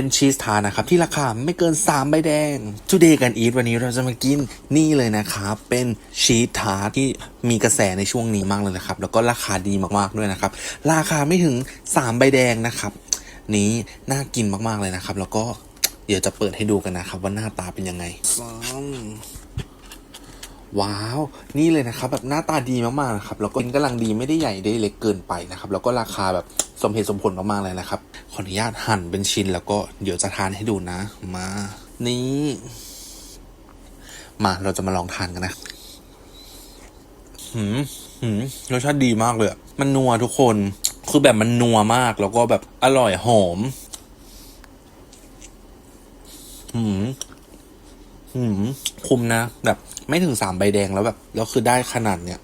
เป็นชีสทาร์นะครับ ที่ราคาไม่เกิน 3 ใบแดง Today กันอีทวันนี้เราจะมากินนี่เลยนะครับ เป็นชีสทาร์ที่มีกระแสในช่วงนี้มากเลยนะครับ แล้วก็ราคาดีมากๆด้วยนะครับ ราคาไม่ถึง 3 ใบแดงนะครับ นี้น่ากินมากๆเลยนะครับ แล้วก็เดี๋ยวจะเปิดให้ดูกันนะครับ ว่าหน้าตาเป็นยังไงว้าว นี่เลยนะครับ แบบหน้าตาดีมากๆนะครับ แล้วก็กินกำลังดีไม่ได้ใหญ่ได้เล็กเกินไปนะครับ แล้วก็ราคาแบบ สมเหตุสมผลมากๆเลยนะครับ ขออนุญาตหั่นเป็นชิ้นแล้วก็เดี๋ยวจะทานให้ดูนะ มา นี่มาเราจะมาลองทานกันนะหืมหืมรสชาติดีมากเลย มันนัวทุกคน คือแบบมันนัวมาก แล้วก็แบบอร่อยหอม หืมหืม คุ้มนะ แบบไม่ถึงสามใบแดงแล้วแบบ แล้วคือได้ขนาดเนี้ย